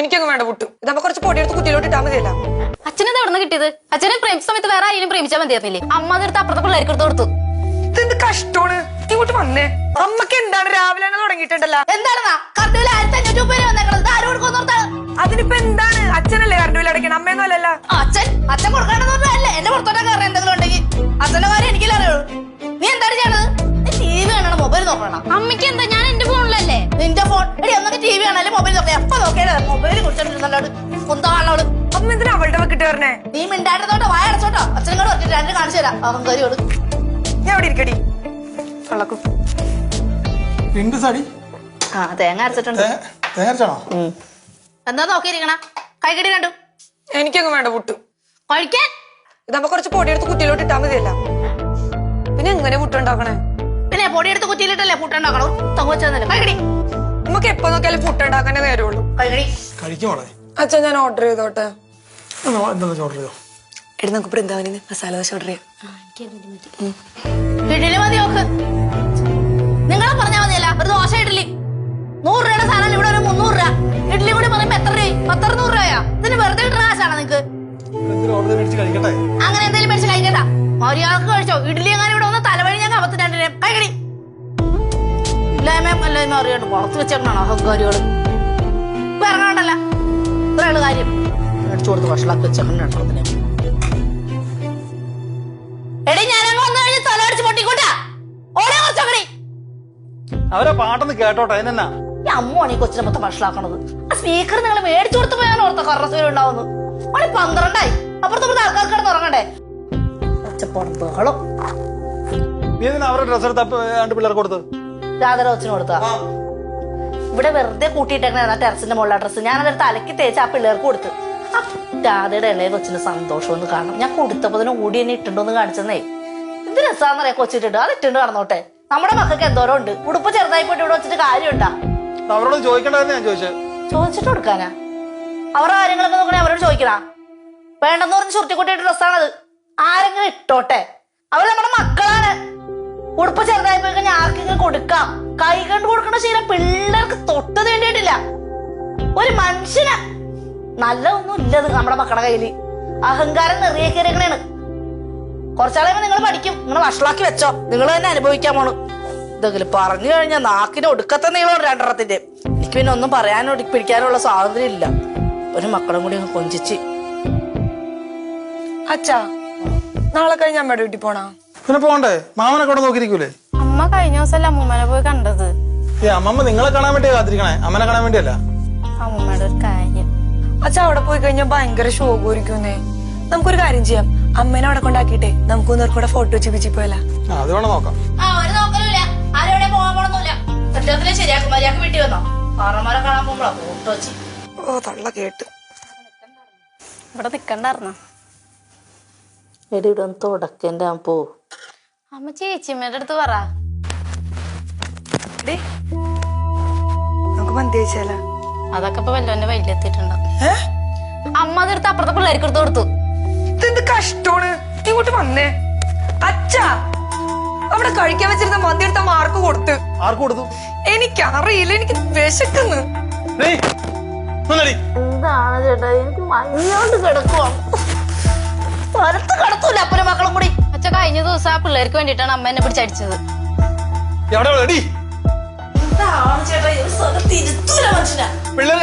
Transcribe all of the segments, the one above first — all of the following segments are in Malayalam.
എനിക്കങ്ങ് വേണ്ട പുട്ട്. ഇതാകുമ്പോ കുറച്ച് പൊടിയെടുത്ത് കുത്തിയിലോട്ട് ഇട്ടാൽ മതിയല്ല. അച്ഛനെന്താ എവിടെ നിന്ന് കിട്ടിയത്? അച്ഛനെ പ്രേമിച്ച സമയത്ത് വേറെ ആരെയും പ്രേമിച്ചാൽ മതിയായിരുന്നില്ലേ? അമ്മ അതെടുത്ത് അപ്പുറത്തെ പിള്ളേർക്ക് എടുത്ത് കൊടുത്തു. ഇതെന്ത് കഷ്ടമാണ്? ഇങ്ങോട്ട് വന്നേ. അമ്മയ്ക്ക് എന്താണ് രാവിലെ തന്നെ തുടങ്ങിയിട്ടുണ്ടല്ലോ. എന്താണെന്നാ? കറണ്ടിൽ ആയിരത്തി അഞ്ഞൂറ്റി മുപ്പത് രൂപ വന്നേക്കണത് ആരും കൊടുക്കുന്നോർത്താണ് അതിനിപ്പോ എന്താണ്? അച്ഛനല്ലേ കറണ്ട് ബില്ല് അടയ്ക്കണം? അമ്മയൊന്നും അല്ലല്ലോ. അച്ഛൻ അച്ഛൻ പറഞ്ഞല്ലേ എന്റെ പുറത്തോട്ടൊക്കെ കയറി എന്തെങ്കിലും ഉണ്ടെങ്കിൽ. അച്ഛന്റെ കാര്യം എനിക്കല്ലേ അറിയുള്ളൂ. നീ എന്താണ് ചെയ്യണത്? ടി വി കാണണം? മൊബൈൽ നോക്കണം? അമ്മയ്ക്ക് എന്താ? ഞാൻ എന്റെ ഫോണിലല്ലേ നിന്റെ ഫോൺ എടി ഒന്നൊക്കെ ടി വി കാണാല്ലേ? മൊബൈൽ നോക്കാം എപ്പ നോക്കിയാലേ മൊബൈൽ കുറിച്ചിട്ടുണ്ടല്ലോട് കുന്താളോട് അമ്മ എന്തിനാ അവളുടെ വെക്കിട്ട് പറഞ്ഞേ നീ മിണ്ടാട്ടത്തോട്ടോ വായ അടച്ചോട്ടോ. അച്ഛനും കൂടെ ഒറ്റ രണ്ട് കാണിച്ചു തരാം. അവൻ കറിയോട് ഞാൻ അവിടെ ഇരിക്കടി. കള്ളക്കും. എന്ത് സാടി ആ തേങ്ങ അരച്ചിട്ടുണ്ട്. തേങ്ങ അരച്ചാണോ? എന്താ നോക്കിയിരിക്കണ? കൈകടി കണ്ടു. എനിക്കങ്ങ് വേണ്ട പുട്ട്. കഴിക്കാൻ? ഇതാകുമ്പോ കുറച്ച് പൊടിയെടുത്ത് കുത്തിയിലോട്ട് ഇട്ടാ മതിയല്ല. പിന്നെ എങ്ങനെ പുട്ട് ഉണ്ടാക്കണേ? പിന്നെ പൊടിയെടുത്ത് കുത്തിയിലിട്ടല്ലേ പുട്ടുണ്ടാക്കണം തങ്ങു വെച്ചതല്ലേ കൈകടി. നമുക്ക് എപ്പോ നോക്കിയാലും ഫുഡ് ഉണ്ടാക്കാനേ നേരമുള്ളൂ. അച്ഛൻ ഞാൻ ഓർഡർ ചെയ്തോട്ടെ. ഓർഡർ ചെയ്തോ? എടി നമുക്ക് ബൃന്ദാവനിന്ന് മസാല ദോശ ഓർഡർ ചെയ്യാം. നിങ്ങളെ പറഞ്ഞാ മതിയല്ല ഒരു ദോശ ഇഡലി നൂറ് രൂപയുടെ സാധനം ഇവിടെ ഒരു മുന്നൂറ് രൂപ. ഇഡലി കൂടി പറയുമ്പോ എത്ര രൂപ പത്തറുന്നൂറ് രൂപയാ? ഇതിന് വെറുതെ കിട്ടുന്ന കാശാണോ നിങ്ങക്ക്? അങ്ങനെ എന്തെങ്കിലും മേടിച്ച് കഴിക്കണ്ട. മര്യാദയ്ക്ക് കഴിച്ചോ. ഇഡ്ലി അങ്ങനെ ഇവിടെ അല്ലായ്മ അറിയാണ്ട് പുറത്ത് വെച്ചേക്കണോ അഹങ്കാരികൾ. ഇപ്പൊ ഇറങ്ങാണ്ടല്ല ഇത്രയുള്ള കാര്യം. മേടിച്ചു കൊടുത്ത് വഷളാക്കി വെച്ചേക്കണ രണ്ടെണ്ണത്തിനെ. എടി ഞാനങ്ങ് വന്നു കഴിഞ്ഞ് തല അടിച്ച് പൊട്ടിക്കൂട്ടാ. ഓടെ കുറച്ചോക്കടി അവരെ പാട്ടൊന്ന് കേട്ടോട്ടെ അതിനെന്നാ അമ്മയാണ് ഈ കൊച്ചിനെ മൊത്തം വഷളാക്കണത്. ആ സ്പീക്കർ നിങ്ങൾ മേടിച്ചു കൊടുത്ത് പോയാണ് ഓർത്ത കറസൂര് ഉണ്ടാവുന്നു മണി പന്ത്രണ്ടായി. അപ്പുറത്തപ്പുറത്ത് ആൾക്കാർ കിടന്ന് ഉറങ്ങണ്ടേ? ഒച്ചപ്പോടും ബഹളം നീ അവരുടെ ഡ്രസ്സ് എടുത്ത് രണ്ട് പിള്ളേർ കൊടുത്ത്? രാധര കൊച്ചിന് കൊടുത്ത ഇവിടെ വെറുതെ കൂട്ടിയിട്ടേക്കണ ടെറസിന്റെ മുകളിലെ ഡ്രസ്സ് ഞാൻ അതെടുത്ത് അലക്കി തേച്ച് ആ പിള്ളേർക്ക് കൊടുത്ത്. രാധയുടെ ഇളയ കൊച്ചിന് സന്തോഷം ഒന്ന് കാണണം. ഞാൻ കൊടുത്തപ്പോ കൂടി എന്നെ ഇട്ടുണ്ടോന്ന് കാണിച്ചെന്നേ. ഇത് രസാന്നറിയാ കൊച്ചിട്ടുണ്ട് അത് ഇട്ടുണ്ട് കടന്നോട്ടെ നമ്മുടെ മക്കൾക്ക് എന്തോരം ഉണ്ട്. ഉടുപ്പ് ചെറുതായി പോയിട്ട് ഇവിടെ വെച്ചിട്ട് കാര്യമുണ്ടാ? അവരോട് ഞാൻ ചോദിച്ചത്. ചോദിച്ചിട്ട് കൊടുക്കാനാ? അവരുടെ കാര്യങ്ങളൊക്കെ നോക്കണേ അവരോട് ചോദിക്കണ? വേണ്ടെന്ന് പറഞ്ഞ് ചുരുട്ടിക്കുട്ടിയുടെ ഡ്രസ്സാണത് ആരെങ്കിലും ഇട്ടോട്ടെ. അവർ നമ്മുടെ മക്കളാണ്. ഉടുപ്പ് ചെറുതായി ഞാൻ ആർക്കെങ്കിലും കൊടുക്കാം. കൈ കണ്ട് കൊടുക്കേണ്ട ശീലം പിള്ളേർക്ക് തൊട്ടത് വേണ്ടിയിട്ടില്ല. ഒരു മനുഷ്യന് നല്ല ഒന്നും ഇല്ലത് നമ്മുടെ മക്കളുടെ കയ്യിൽ. അഹങ്കാരം നിറയെ കയറിയാണ് കുറച്ചാളെ നിങ്ങൾ പഠിക്കും. നിങ്ങൾ വഷളാക്കി വെച്ചോ. നിങ്ങൾ തന്നെ അനുഭവിക്കാൻ പോണു. ഇതെങ്കിലും പറഞ്ഞു കഴിഞ്ഞാൽ നാക്കിന് ഒടുക്കത്തെ നീളം രണ്ടെണ്ണത്തിന്റെ. എനിക്ക് പിന്നെ ഒന്നും പറയാനോ പിടിക്കാനുള്ള സ്വാതന്ത്ര്യം ഇല്ല. ഒരു മക്കളും കൂടി കൊഞ്ചിച്ച്. അച്ഛാ നാളെ കഴിഞ്ഞ് അമ്മയുടെ വീട്ടിൽ പോണാ? പിന്നെ പോണ്ടേ? മാമനെ കൂടെ നോക്കിയിരിക്കൂലേ? അമ്മ കഴിഞ്ഞ ദിവസം അമ്മൂമ്മനെ പോയി കണ്ടത്. ഏ അമ്മമ്മ നിങ്ങളെ കാണാൻ വേണ്ടി കാത്തിരിക്കണേ? അമ്മനെ കാണാൻ വേണ്ടിയല്ല? അമ്മൂമ്മയുടെ ഒരു കാര്യം. അച്ഛാ അവിടെ പോയി കഴിഞ്ഞാൽ ഭയങ്കര ശോകമായിരിക്കുന്നേ നമുക്കൊരു കാര്യം ചെയ്യാം. അമ്മേനെ അവിടെ കൊണ്ടാക്കിട്ടെ നമുക്ക് നേർക്കൂടെ ഫോട്ടോ ചിപ്പിച്ച് പോയാലോ പോയല്ല ആ അത് വേണം നോക്കാം. ആ ഒരു നോക്കലുമില്ല ആരും എവിടെ പോകാൻ പോണൊന്നുമില്ല. കെട്ടിടത്തിലെ ശരിയാക്കും മര്യാദയ്ക്ക് വീട്ടിൽ വന്നോ. പാറന്മാരെ കാണാൻ പോകുമ്പോഴാ ഫോട്ടോ വെച്ച്. ഓ തള്ള കേട്ട്. ഇവിടെ നിക്കണ്ടായിരുന്ന? എടി ഇവിടെ ഒന്ന് തുടക്കന്റെ പോ. അമ്മ ചേച്ചിമ്മയുടെ അടുത്ത് പറ. നമുക്ക് മന്തി കഴിച്ചാലോ? അതൊക്കെ ഇപ്പൊ വല്ലോന്റെ വൈലെത്തിയിട്ടുണ്ട് അമ്മ അതെടുത്ത് അപ്പുറത്തെ പിള്ളേർക്ക് എടുത്ത് കൊടുത്തു. ഇതെന്ത് കഷ്ടമാണ്? നീ ഇങ്ങോട്ട് വന്നേ. അച്ഛാ അവിടെ കഴിക്കാൻ വെച്ചിരുന്ന മന്തി എടുത്ത മാർക്ക് കൊടുത്ത്? ആർക്ക് കൊടുത്തു? എനിക്കറിയില്ല എനിക്ക് വിശക്കുന്നു. ഡേയ്, ഒന്നടി. എന്താണ് ചേട്ടാ? എനിക്ക് മഞ്ഞോണ്ട് കിടക്കുവാ. പുറത്ത് കിടത്തൂല അപ്പനും മക്കളും കൂടി. അച്ഛ കഴിഞ്ഞ ദിവസം ആ പിള്ളേർക്ക് വേണ്ടിയിട്ടാണ് അമ്മ എന്നെ പിടിച്ചടിച്ചത്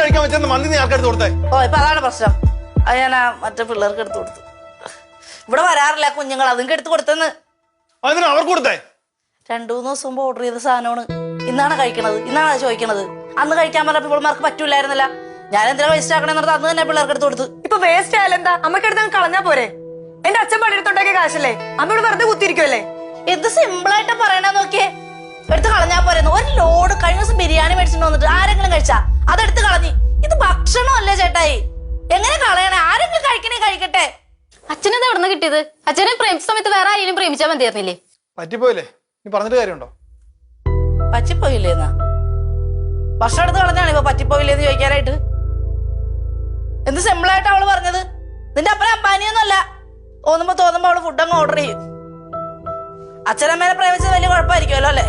കഴിക്കാൻ മന്തി നീ ആൾക്കാർ കൊടുത്തേ? ഓ ഇപ്പൊ അതാണ് പ്രശ്നം. അത് ഞാൻ ആ മറ്റേ പിള്ളേർക്ക് എടുത്തു കൊടുത്തു. ഇവിടെ വരാറില്ല കുഞ്ഞുങ്ങൾ. അതും എടുത്തു കൊടുത്തെന്ന്. അവർക്ക് കൊടുത്തേ? രണ്ടു മൂന്ന് ദിവസം മുമ്പ് ഓർഡർ ചെയ്ത സാധനമാണ്. ഇന്നാണ് കഴിക്കണത്. ഇന്നാണ് ചോദിക്കണത്. അന്ന് കഴിക്കാൻ പറഞ്ഞപ്പോൾ മാർക്ക് പറ്റൂലായിരുന്നില്ല ഞാൻ എന്തിനാ വേസ്റ്റ് ആക്കണെന്ന് പറഞ്ഞാൽ അന്ന് തന്നെ പിള്ളേർക്ക് എടുത്തു കൊടുത്തു. ഇപ്പൊ വേസ്റ്റ് ആയാലെന്താ? അമ്മയ്ക്ക് എടുത്ത് കളഞ്ഞാ പോരെ? എന്റെ അച്ഛൻ പണിയെടുത്തുണ്ടാക്കിയ കാശല്ലേ? അമ്മയോട് വെറുതെ കുത്തിരിക്കുമല്ലേ എന്ത് സിമ്പിൾ ആയിട്ട് പറയണ നോക്കിയേ. എടുത്ത് കളഞ്ഞാ പോരുന്നു. ഒരു ലോഡ് കഴിഞ്ഞ ദിവസം ബിരിയാണി മേടിച്ചിട്ട് വന്നിട്ട് ആരെങ്കിലും കഴിച്ചാ? അതെടുത്ത് കളഞ്ഞി. ഇത് ഭക്ഷണമല്ലേ ചേട്ടായി. എങ്ങനെ കളയണേ? ആരെങ്കിലും കഴിക്കണേ കഴിക്കട്ടെ. അച്ഛനെന്താ എവിടെ നിന്ന് കിട്ടിയത്? അച്ഛനെ പ്രേമിച്ച സമയത്ത് വേറെ ആരെയും പ്രേമിച്ചാൽ മതിയായിരുന്നില്ലേ? പറ്റിപ്പോയില്ലേ? നീ പറഞ്ഞിട്ട് കാര്യമുണ്ടോ? പറ്റിപ്പോയില്ലേന്നാ? ഭക്ഷണം എടുത്ത് കളഞ്ഞാണ് ഇപ്പൊ പറ്റിപ്പോയില്ലേന്ന് ചോദിക്കാനായിട്ട്? എന്ത് സിമ്പിൾ ആയിട്ട് അവൾ പറഞ്ഞത്? നിന്റെ അപ്പനെ അമ്പാനിയൊന്നുമല്ല. തോന്നുമ്പോ തോന്നുമ്പോ അവൾ ഫുഡ് അങ്ങ് ഓർഡർ ചെയ്യും. അച്ഛനമ്മേനെ പ്രേമിച്ചത് വലിയ കുഴപ്പമായിരിക്കുമല്ലോ അല്ലേ?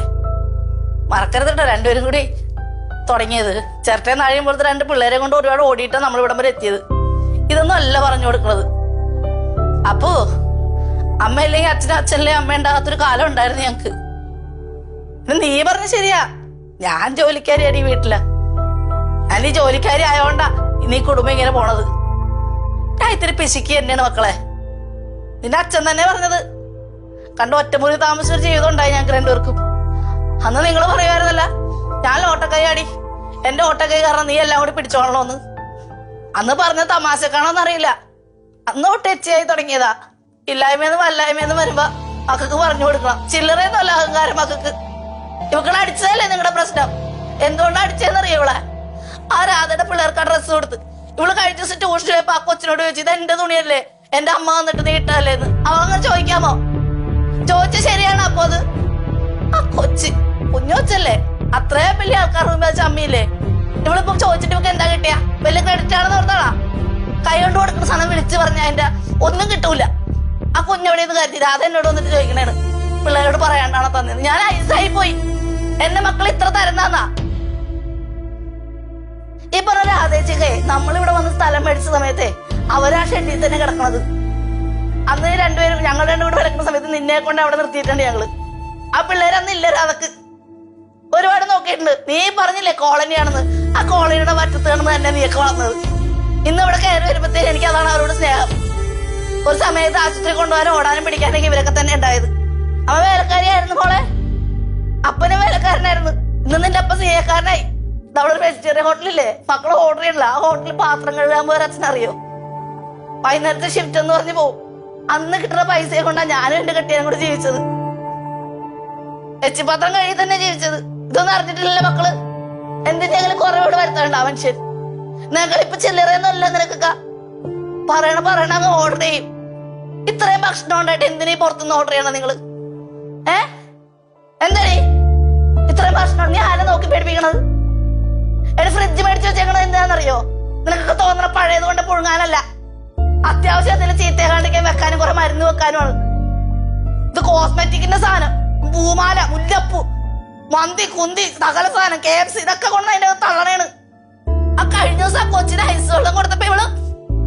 മറക്കരുത് കേട്ടോ രണ്ടുപേരും കൂടി തുടങ്ങിയത്. ചിരട്ടയെ നാഴിയും പോലത്തെ രണ്ട് പിള്ളേരെ കൊണ്ട് ഒരുപാട് ഓടിയിട്ടാണ് നമ്മൾ ഇവിടം വരെ എത്തിയത്. ഇതൊന്നും അല്ല പറഞ്ഞു കൊടുക്കുന്നത് അപ്പോ അമ്മ ഇല്ലെങ്കിൽ അച്ഛനും അച്ഛനില്ലേ അമ്മ ഉണ്ടാകാത്തൊരു കാലം ഉണ്ടായിരുന്നു ഞങ്ങക്ക്. നീ പറഞ്ഞ ശരിയാ. ഞാൻ ജോലിക്കാരിയാണ് ഈ വീട്ടിൽ. ഞാൻ ഈ ജോലിക്കാരി ആയോണ്ടാ ഇനി കുടുംബം ഇങ്ങനെ പോണത്. ഞാൻ ഇത്തിരി പിശുക്കി തന്നെയാണ് മക്കളെ. നിന്റെ അച്ഛൻ തന്നെ പറഞ്ഞത്. കണ്ട ഒറ്റമുറി താമസിച്ച ജീവിതം ഉണ്ടായി ഞങ്ങൾക്ക് രണ്ടുപേർക്കും. അന്ന് നിങ്ങൾ പറയുമായിരുന്നല്ല ഞാൻ ഓട്ടക്കൈ ആടി എന്റെ ഓട്ടക്കൈ കാരണം നീ എല്ലാം കൂടി പിടിച്ചോളണോന്ന് അന്ന് പറഞ്ഞ തമാശക്കാണോന്ന് അറിയില്ല. അന്ന് തൊട്ട് എച്ചിയായി തുടങ്ങിയതാ. ഇല്ലായ്മയെന്ന് വല്ലായ്മയെന്ന് വരുമ്പോ മക്കൾക്ക് പറഞ്ഞു കൊടുക്കണം. ചില്ലറയൊന്നുമല്ല അഹങ്കാരം മക്കൾക്ക്. ഇവക്കളെ അടിച്ചതല്ലേ നിങ്ങളുടെ പ്രശ്നം? എന്തുകൊണ്ടാ അടിച്ചതെന്ന് അറിയവളെ ആ രാധയുടെ പിള്ളേർക്ക് ഡ്രസ്സ് കൊടുത്ത്. ഇവൾ കഴിച്ച ട്യൂഷൻ പോയപ്പോ ആ കൊച്ചിനോട് ചോദിച്ചു ഇത് എന്റെ തുണിയല്ലേ? എന്റെ അമ്മ വന്നിട്ട് നീ ഇട്ടല്ലേ എന്ന് ചോദിക്കാമോ? ചോദിച്ച ശരിയാണ് അപ്പൊ അത്? ആ കൊച്ച് കുഞ്ഞൊച്ചല്ലേ അത്രയും വലിയ ആൾക്കാർ വെച്ച അമ്മയില്ലേ? ഇവളിപ്പോ ചോദിച്ചിട്ട് ഇവക്ക് എന്താ കിട്ടിയ? വലിയ ക്രെഡിറ്റ് ആണെന്ന് കൈ കൊണ്ട് കൊടുക്കുന്ന സാധനം വിളിച്ചു പറഞ്ഞ അതിന്റെ ഒന്നും കിട്ടൂല. ആ കുഞ്ഞെവിടെയെന്ന് കരുതി അത് എന്നോട് വന്നിട്ട് ചോദിക്കണേണ്. പിള്ളേരോട് പറയാണ്ടാണോ തന്നത് ഞാൻ ഐസായി പോയി. എന്റെ മക്കൾ ഇത്ര തരുന്നാന്നാ ഈ പറഞ്ഞ രാധേച്ചിക്കേ നമ്മളിവിടെ വന്ന് സ്ഥലം മേടിച്ച സമയത്തെ അവരാ ഷെഡിൽ തന്നെ കിടക്കണത്. അന്ന് രണ്ടുപേരും ഞങ്ങൾ രണ്ടുപേരും കൂടെ കിടക്കുന്ന സമയത്ത് നിന്നെ കൊണ്ട് അവിടെ നിർത്തിയിട്ടുണ്ട് ഞങ്ങൾ. ആ പിള്ളേരന്ന് ഇല്ല രാധക്ക് ഒരുപാട് നോക്കിയിട്ടുണ്ട്. നീ പറഞ്ഞില്ലേ കോളനിയാണെന്ന്? ആ കോളനിയുടെ വറ്റത്ത് കാണുന്ന തന്നെ നീയൊക്കെ വളർന്നത്. ഇന്ന് ഇവിടെ കയറി വരുമ്പോഴത്തേക്ക് എനിക്ക് അതാണ് അവരോട് സ്നേഹം. ഒരു സമയത്ത് ആശുപത്രി കൊണ്ടുപോകാൻ ഓടാനും പിടിക്കാനൊക്കെ ഇവരൊക്കെ തന്നെ ഉണ്ടായത്. അവ വേലക്കാരിയായിരുന്നു മോളെ. അപ്പനും വേലക്കാരനായിരുന്നു. ഇന്ന് നിന്റെ അപ്പ സിയക്കാരനായി ഒരു വെജിറ്റേറിയൻ ഹോട്ടലില്ലേ മക്കൾ ഓർഡർ ചെയ്യണില്ല. ആ ഹോട്ടലിൽ പാത്രം കഴുകാൻ പോയ അച്ഛൻ അറിയോ? വൈകുന്നേരത്തെ ഷിഫ്റ്റ് എന്ന് പറഞ്ഞു പോവും. അന്ന് കിട്ടുന്ന പൈസയെ കൊണ്ടാണ് ഞാനും എന്റെ കെട്ടിയാനും കൂടെ ജീവിച്ചത്. എച്ചി പാത്രം കഴുകി തന്നെ ജീവിച്ചത്. ഇതൊന്നും അറിഞ്ഞിട്ടില്ലല്ലോ മക്കൾ. എന്തിനെങ്കിലും കുറവോട് വരുത്തണ്ട മനുഷ്യൻ നിങ്ങൾ ഇപ്പൊ ചില്ലറയൊന്നുമല്ല നിനക്കൊക്കെ. പറയണ പറയണ അങ്ങ് ഓർഡർ ചെയ്യും. ഇത്രയും ഭക്ഷണം ഉണ്ടായിട്ട് എന്തിനീ പുറത്തുനിന്ന് ഓർഡർ ചെയ്യണം നിങ്ങൾ? ഫ്രിഡ്ജ് മേടിച്ചു വെച്ചേക്കണത് എന്താണെന്നറിയോ? നിനക്കൊക്കെ തോന്നണ പഴയത് കൊണ്ട് പുഴുങ്ങാനല്ല. അത്യാവശ്യം എന്തെങ്കിലും ചീത്തയാകാണ്ടിരിക്കാൻ വെക്കാനും കുറെ മരുന്ന് വെക്കാനുമാണ് ഇത് കോസ്മെറ്റിക്കിന്റെ സാധനം. പൂമാല മുല്ലപ്പൂ മന്തി കുന്തി സകല സാധനം കെ എഫ് സി ഇതൊക്കെ കൊണ്ട് അതിന്റെ തള്ളണേണ്. ആ കഴിഞ്ഞ ദിവസം കൊച്ചിന് ഐസ് വെള്ളം കൊടുത്തപ്പോ ഇവൾ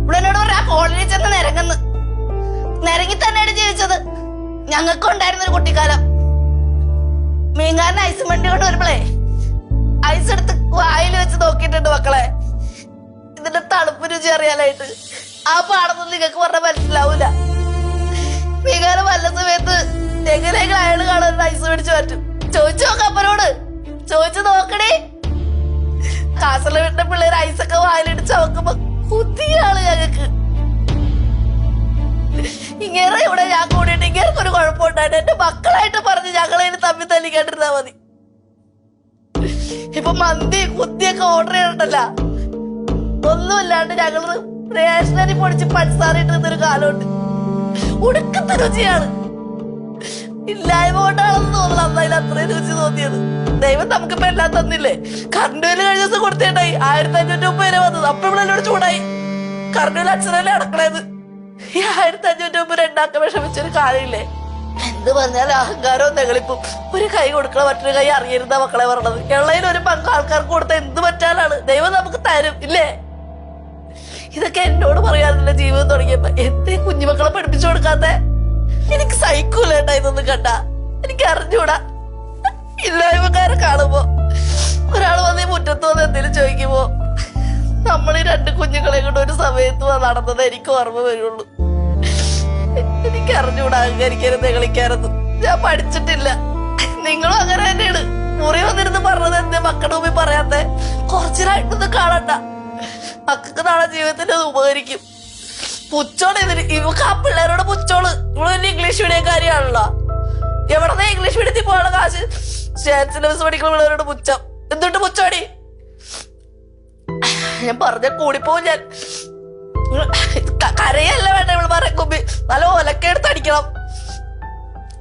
ഇവിടെ എന്നോട് പറയാ കോളേജിൽ ചെന്ന് നിരങ്ങുന്നു. നിരങ്ങി തന്നെയാണ് ജീവിച്ചത്. ഞങ്ങൾക്കും ഒരു കുട്ടിക്കാലം. മീൻകാരൻ ഐസ് വണ്ടി കൊണ്ട് വരുമ്പളേ ഐസ് എടുത്ത് വായിൽ വെച്ച് നോക്കിയിട്ടുണ്ട് മക്കളെ. ഇതിന്റെ തണുപ്പ് രുചി അറിയാനായിട്ട്. ആ പാടൊന്നും നിങ്ങൾക്ക് പറഞ്ഞാൽ മനസ്സിലാവൂല. വികാരം വല്ല സമയത്ത് എങ്ങനെയെങ്കിലും അയാൾ കാണാൻ ഐസ് മേടിച്ചു പറ്റും. ചോദിച്ചു നോക്കാം അപ്പനോട്. ചോദിച്ചു നോക്കണേ കാസർഗോഡ് വീട്ടിലെ പിള്ളേർ ഐസൊക്കെ വായിലിടിച്ച് നോക്കുമ്പോ കുത്തിയാണ് ഞങ്ങക്ക്. ഇങ്ങനെ ഇവിടെ ഞാൻ കൂടിയിട്ട് ഇങ്ങനെ ഒരു കുഴപ്പമുണ്ടായിട്ട് എന്റെ മക്കളായിട്ട് പറഞ്ഞ് ഞങ്ങളെ തമ്മിൽ തല്ലിക്കാണ്ടിരുന്നാ മതി. ഇപ്പൊ മന്തി കുത്തിയൊക്കെ ഓർഡർ ചെയ്യണ്ടല്ല ഒന്നുമില്ലാണ്ട് ഞങ്ങൾ റേഷനരി പൊടിച്ച് പഞ്ചസാര ഇട്ടിരുന്നൊരു കാലമുണ്ട്. ഉടുക്കത്തെ രുചിയാണ്. ഇല്ലായ്മ കൊണ്ടാണെന്ന് തോന്നുന്നു അന്നതിൽ അത്രയും രുചി തോന്നിയത്. ദൈവം നമുക്കിപ്പോ എല്ലാം തന്നില്ലേ? കറണ്ട് ബില്ല് കഴിഞ്ഞ ദിവസം കൊടുത്തേണ്ടായി ആയിരത്തി അഞ്ഞൂറ്റി മുപ്പത് രൂപ വന്നത്. അപ്പൊ ഇവിടെ ചൂടായി. കറണ്ട് ബില്ല് അച്ഛനല്ലേ അടക്കണേത് ഈ ആയിരത്തി അഞ്ഞൂറ്റി മുപ്പത് രണ്ടാക്ക വിഷമിച്ചൊരു കാര്യമില്ലേ? എന്ത് പറഞ്ഞാൽ അഹങ്കാരവും നെകളിപ്പും ഒരു കൈ കൊടുക്കണ മറ്റൊരു കൈ അറിയരുന്ന മക്കളെ പറഞ്ഞത്. എള്ളയിൽ ഒരു പങ്ക് ആൾക്കാർക്ക് കൊടുത്ത എന്ത് പറ്റാനാണ്? ദൈവം നമുക്ക് തരും ഇല്ലേ? ഇതൊക്കെ എന്നോട് പറയാനുള്ള ജീവിതം തുടങ്ങിയപ്പോ എന്തേ കുഞ്ഞുമക്കളെ പഠിപ്പിച്ചു കൊടുക്കാത്ത? എനിക്ക് സൈക്കൂല ഏട്ടാ ഇതൊന്നും കണ്ട. എനിക്ക് അറിഞ്ഞൂടാ. ഇല്ലായ്മക്കാരെ കാണുമ്പോ. ഒരാൾ വന്ന് മുറ്റത്ത് വന്ന് എന്തെങ്കിലും ചോദിക്കുമ്പോ നമ്മൾ ഈ രണ്ട് കുഞ്ഞുങ്ങളെ കൊണ്ട് ഒരു സമയത്ത് നടന്നത് എനിക്ക് ഓർമ്മ വരുള്ളൂ. എനിക്ക് അറിഞ്ഞൂടാ അഹങ്കരിക്കാനും നെകളിക്കാനൊന്നും ഞാൻ പഠിച്ചിട്ടില്ല. നിങ്ങളും അങ്ങനെ തന്നെയാണ്. മുറി വന്നിരുന്ന് പറഞ്ഞത് എന്റെ മക്കളുടെ മുമ്പിൽ പറയാത്തെ? കുറച്ചിലായിട്ടൊന്നും കാണണ്ട. മക്കൾക്ക് നാളെ ജീവിതത്തിൽ അത് ഉപകരിക്കും. പുച്ചോൾ ഇതിന്. ഇവക്ക് ആ പിള്ളേരോട് പുച്ചോൾ. ഇവിടെ വലിയ ഇംഗ്ലീഷ് മീഡിയം കാര്യമാണല്ലോ എവിടെന്നാ ഇംഗ്ലീഷ് മീഡിയത്തിൽ പോകാനുള്ള കാശ്? സ്റ്റേറ്റ് സിലബസ് പഠിക്കുന്ന പിള്ളേരോട് പുച്ഛം എന്തുണ്ട് പുച്ചോടി? ഞാൻ പറഞ്ഞ കൂടിപ്പോവും ഞാൻ. കരയല്ല വേണ്ട ഇവൾ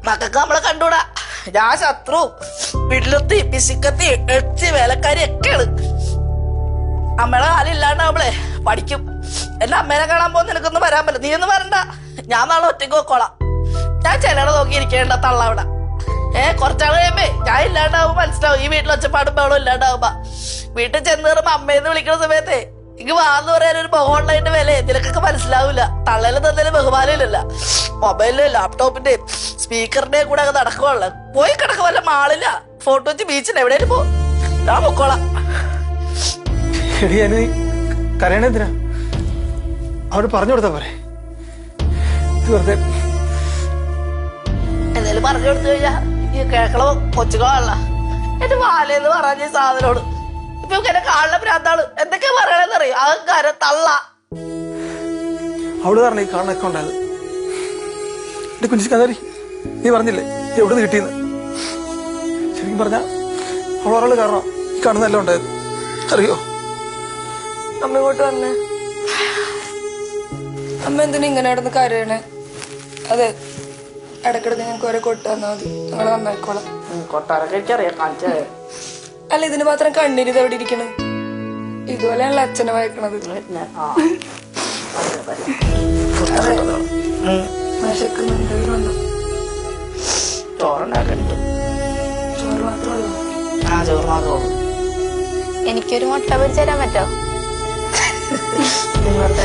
മക്കൾക്ക് നമ്മളെ കണ്ടൂടാ. ഞാൻ ശത്രു. പിള്ളത്തി പിശുക്കത്തി എടുത്തി വേലക്കാരി ഒക്കെയാണ്. അമ്മയുടെ കാലില്ലാണ്ടാവുമ്പളേ പഠിക്കും. എന്നെ അമ്മേനെ കാണാൻ പോകുന്ന നിനക്കൊന്നും വരാൻ പറ്റില്ല. നീ ഒന്നും വരണ്ട. ഞാൻ നാളെ ഒറ്റയ്ക്ക് വെക്കോളാം ഞാൻ ചിലടെ നോക്കി ഇരിക്കേണ്ട തള്ള അവിടെ. ഏ കുറച്ചാൾ കഴിയുമ്പേ ഞാൻ ഇല്ലാണ്ടാവും മനസ്സിലാവും. ഈ വീട്ടിൽ ഒച്ചപ്പാടും ബഹളം ഇല്ലാണ്ടാവുമ്പോ. വീട്ടിൽ ചെന്ന് കയറുമ്പോ അമ്മയെന്ന് വിളിക്കുന്ന സമയത്തെ ഇങ്ങ് വാന്ന് പറയാൻ ഒരു ബഹോളിന്റെ വില എന്തിനൊക്കെ മനസ്സിലാവില്ല തള്ളയിലും തന്നാലും ബഹുമാനമില്ലല്ല. മൊബൈലിലെ ലാപ്ടോപ്പിന്റെ സ്പീക്കറിന്റെ കൂടെ അങ്ങ് നടക്കുവാളെ പോയി കിടക്ക വല്ല മാളില്ല ഫോട്ടോ വെച്ച് ബീച്ചിൽ എവിടെയും പോ. ഞാൻ പൊക്കോളാം. എടി ഞാൻ കരയണെന്തിനാ അവർ പറഞ്ഞു കൊടുത്താ പോരെ. വെറുതെ എന്തായാലും പറഞ്ഞു കൊടുത്തു കഴിഞ്ഞാ ഈ കേക്കള എന്റെ വാലെന്ന് പറഞ്ഞ സാധനോട് ഇപ്പൊ ഇങ്ങനെ കാണുന്ന ഭ്രാന്താൾ. എന്തൊക്കെയാ പറയണെന്നറിയോ? അഹങ്കാര തള്ള. അവൾ പറഞ്ഞു ഈ കാണാനൊക്കെ ഉണ്ടായത് എന്റെ കുഞ്ചി കതറി നീ പറഞ്ഞില്ലേ? എവിടെ നിന്ന് കിട്ടിയെന്ന് ശരിക്കും പറഞ്ഞ അവളൊരാൾ കാരണം ഈ കാണുന്നതെല്ലാം ഉണ്ടായത്. അറിയോ? അമ്മ ഇങ്ങോട്ട് വന്നേ. അമ്മ എന്തിനാ ഇങ്ങനെ നടന്ന് കരയണേ? അതെ ഇടക്കിടക്ക് ഞങ്ങൾക്ക് ഓരോ കൊട്ടാന്നാ മതി. ഞങ്ങൾ നന്നായിക്കോളാം. കൊട്ടാരൊക്കെ എനിക്കറിയാം കാണിച്ചേ അല്ല ഇതിന് മാത്രം കണ്ണീര് ഇത് എവിടെ ഇരിക്കണ്? ഇതുപോലെയാണല്ലോ അച്ഛനെ വായിക്കണത് വിശക്കുന്നുണ്ട് ഇവരുണ്ടോ? ചോറുണ്ടാക്കണ്ട്. ചോറ് മാത്രമേ ഉള്ളൂ ആ ചോറ് മാത്രമേ എനിക്കൊരു മുട്ട പൊരിച്ചു തരാൻ പറ്റോ? നിങ്ങളുടെ